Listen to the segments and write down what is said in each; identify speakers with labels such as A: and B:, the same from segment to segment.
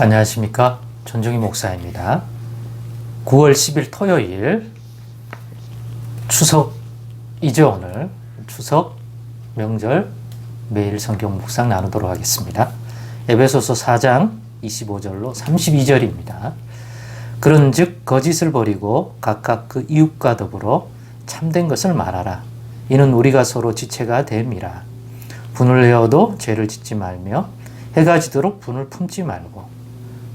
A: 안녕하십니까. 전종희 목사입니다. 9월 10일 토요일 추석이죠, 오늘. 추석 명절 매일 성경 묵상 나누도록 하겠습니다. 에베소서 4장 25절로 32절입니다. 그런즉 거짓을 버리고 각각 그 이웃과 더불어 참된 것을 말하라. 이는 우리가 서로 지체가 됨이라. 분을 내어도 죄를 짓지 말며 해가 지도록 분을 품지 말고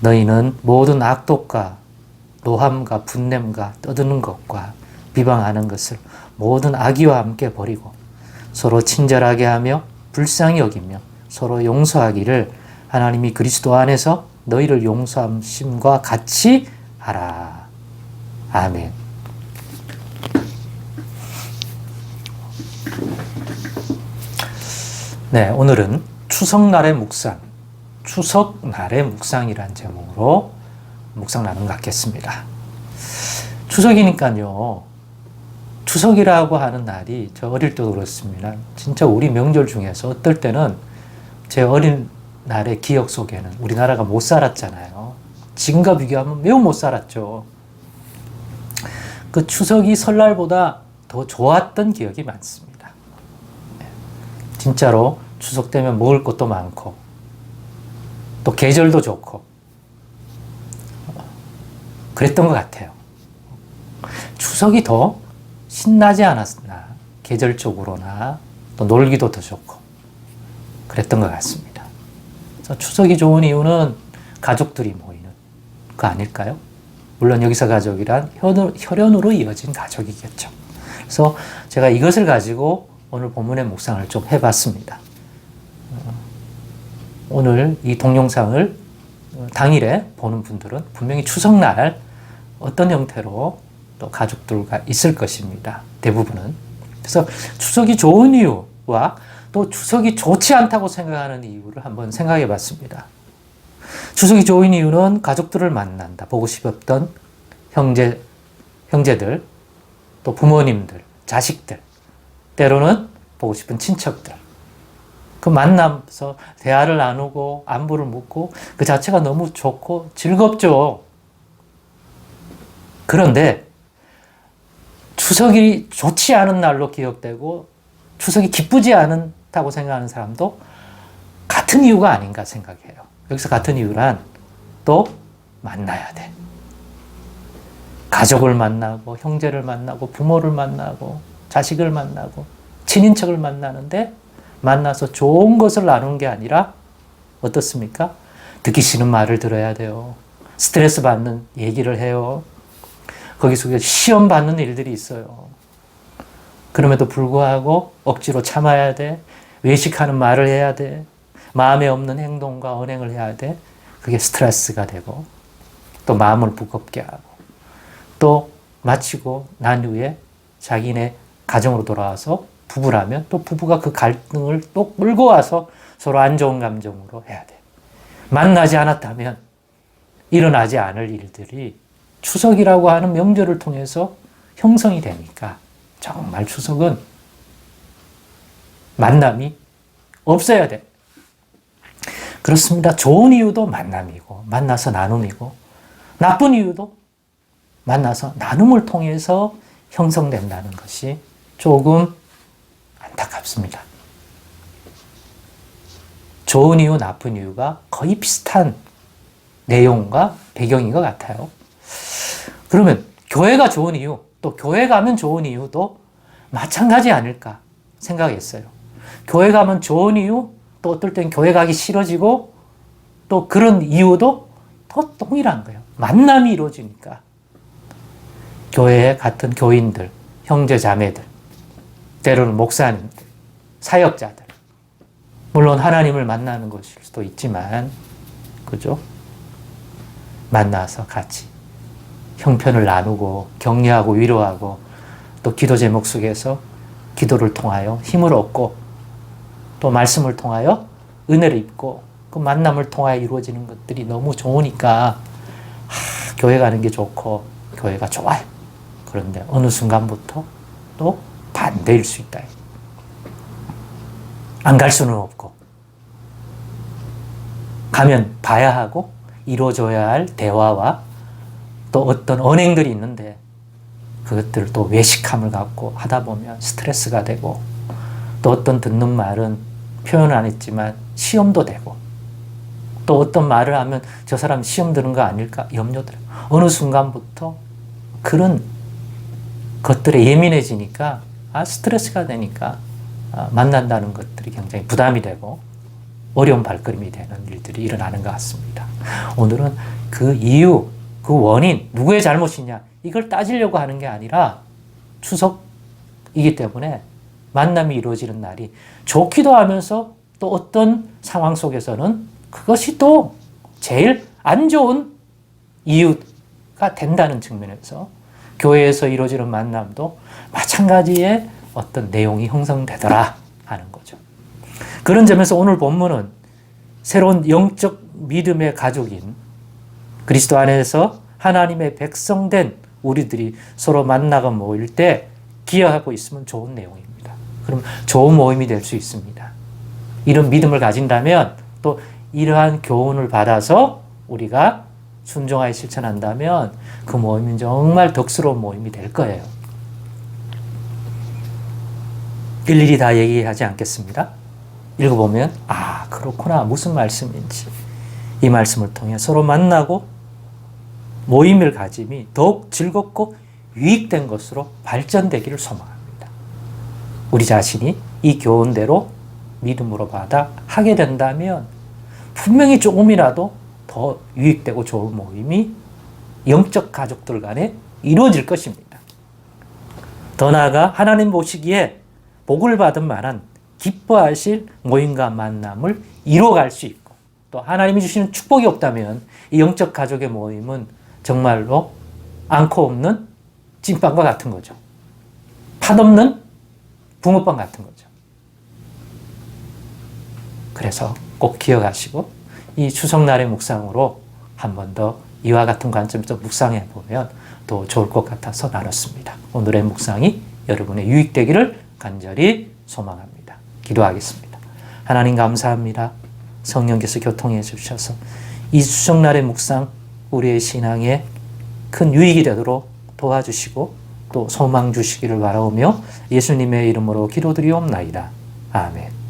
A: 너희는 모든 악독과 노함과 분냄과 떠드는 것과 비방하는 것을 모든 악의와 함께 버리고 서로 친절하게 하며 불쌍히 여기며 서로 용서하기를 하나님이 그리스도 안에서 너희를 용서함심과 같이 하라. 아멘. 네, 오늘은 추석날의 묵상, 추석 날의 묵상이란 제목으로 묵상 나눔 갖겠습니다. 추석이니까요. 추석이라고 하는 날이 저 어릴 때도 그렇습니다. 진짜 우리 명절 중에서 어떨 때는 제 어린 날의 기억 속에는 우리나라가 못 살았잖아요. 지금과 비교하면 매우 못 살았죠. 그 추석이 설날보다 더 좋았던 기억이 많습니다. 네. 진짜로 추석 되면 먹을 것도 많고 또 계절도 좋고 그랬던 것 같아요. 추석이 더 신나지 않았나 계절적으로나 또 놀기도 더 좋고 그랬던 것 같습니다. 추석이 좋은 이유는 가족들이 모이는 거 아닐까요? 물론 여기서 가족이란 혈연으로 이어진 가족이겠죠. 그래서 제가 이것을 가지고 오늘 본문의 묵상을 좀 해봤습니다. 오늘 이 동영상을 당일에 보는 분들은 분명히 추석날 어떤 형태로 또 가족들과 있을 것입니다. 대부분은. 그래서 추석이 좋은 이유와 또 추석이 좋지 않다고 생각하는 이유를 한번 생각해 봤습니다. 추석이 좋은 이유는 가족들을 만난다. 보고 싶었던 형제, 형제들, 또 부모님들, 자식들, 때로는 보고 싶은 친척들. 그 만나서 대화를 나누고 안부를 묻고 그 자체가 너무 좋고 즐겁죠. 그런데 추석이 좋지 않은 날로 기억되고 추석이 기쁘지 않다고 생각하는 사람도 같은 이유가 아닌가 생각해요. 여기서 같은 이유란 또 만나야 돼. 가족을 만나고 형제를 만나고 부모를 만나고 자식을 만나고 친인척을 만나는데 만나서 좋은 것을 나누는 게 아니라 어떻습니까? 듣기 싫은 말을 들어야 돼요. 스트레스 받는 얘기를 해요. 거기 속에 시험 받는 일들이 있어요. 그럼에도 불구하고 억지로 참아야 돼. 외식하는 말을 해야 돼. 마음에 없는 행동과 언행을 해야 돼. 그게 스트레스가 되고 또 마음을 무겁게 하고 또 마치고 난 후에 자기네 가정으로 돌아와서 부부라면 또 부부가 그 갈등을 또 끌고 와서 서로 안 좋은 감정으로 해야 돼. 만나지 않았다면 일어나지 않을 일들이 추석이라고 하는 명절을 통해서 형성이 되니까 정말 추석은 만남이 없어야 돼. 그렇습니다. 좋은 이유도 만남이고, 만나서 나눔이고, 나쁜 이유도 만나서 나눔을 통해서 형성된다는 것이 조금 안타깝습니다. 좋은 이유, 나쁜 이유가 거의 비슷한 내용과 배경인 것 같아요. 그러면 교회가 좋은 이유, 또 교회 가면 좋은 이유도 마찬가지 아닐까 생각했어요. 교회 가면 좋은 이유, 또 어떨 땐 교회 가기 싫어지고, 또 그런 이유도 더 동일한 거예요. 만남이 이루어지니까. 교회에 같은 교인들, 형제 자매들, 때로는 목사님들, 사역자들. 물론 하나님을 만나는 것일 수도 있지만, 그죠? 만나서 같이 형편을 나누고 격려하고 위로하고 또 기도 제목 속에서 기도를 통하여 힘을 얻고 또 말씀을 통하여 은혜를 입고 그 만남을 통하여 이루어지는 것들이 너무 좋으니까 하, 교회 가는 게 좋고 교회가 좋아요. 그런데 어느 순간부터 또 반대일 수 있다. 안 갈 수는 없고. 가면 봐야 하고 이루어져야 할 대화와 또 어떤 언행들이 있는데 그것들을 또 외식함을 갖고 하다 보면 스트레스가 되고 또 어떤 듣는 말은 표현을 안 했지만 시험도 되고 또 어떤 말을 하면 저 사람 시험 드는 거 아닐까? 염려들. 어느 순간부터 그런 것들에 예민해지니까 아 스트레스가 되니까 아, 만난다는 것들이 굉장히 부담이 되고 어려운 발걸음이 되는 일들이 일어나는 것 같습니다. 오늘은 그 이유, 그 원인, 누구의 잘못이냐, 이걸 따지려고 하는 게 아니라 추석이기 때문에 만남이 이루어지는 날이 좋기도 하면서 또 어떤 상황 속에서는 그것이 또 제일 안 좋은 이유가 된다는 측면에서 교회에서 이루어지는 만남도 마찬가지의 어떤 내용이 형성되더라 하는 거죠. 그런 점에서 오늘 본문은 새로운 영적 믿음의 가족인 그리스도 안에서 하나님의 백성된 우리들이 서로 만나고 모일 때 기여하고 있으면 좋은 내용입니다. 그럼 좋은 모임이 될 수 있습니다. 이런 믿음을 가진다면 또 이러한 교훈을 받아서 우리가 순종하여 실천한다면 그 모임은 정말 덕스러운 모임이 될 거예요. 일일이 다 얘기하지 않겠습니다. 읽어보면, 아, 그렇구나. 무슨 말씀인지. 이 말씀을 통해 서로 만나고 모임을 가짐이 더욱 즐겁고 유익된 것으로 발전되기를 소망합니다. 우리 자신이 이 교훈대로 믿음으로 받아 하게 된다면 분명히 조금이라도 더 유익되고 좋은 모임이 영적 가족들 간에 이루어질 것입니다. 더 나아가 하나님 보시기에 복을 받은 만한 기뻐하실 모임과 만남을 이루어갈 수 있고 또 하나님이 주시는 축복이 없다면 이 영적 가족의 모임은 정말로 않고 없는 찐빵과 같은 거죠. 팥 없는 붕어빵 같은 거죠. 그래서 꼭 기억하시고 이 추석날의 묵상으로 한 번 더 이와 같은 관점에서 묵상해 보면 또 좋을 것 같아서 나눴습니다. 오늘의 묵상이 여러분의 유익되기를 간절히 소망합니다. 기도하겠습니다. 하나님 감사합니다. 성령께서 교통해 주셔서 이 추석날의 묵상 우리의 신앙에 큰 유익이 되도록 도와주시고 또 소망 주시기를 바라오며 예수님의 이름으로 기도드리옵나이다. 아멘.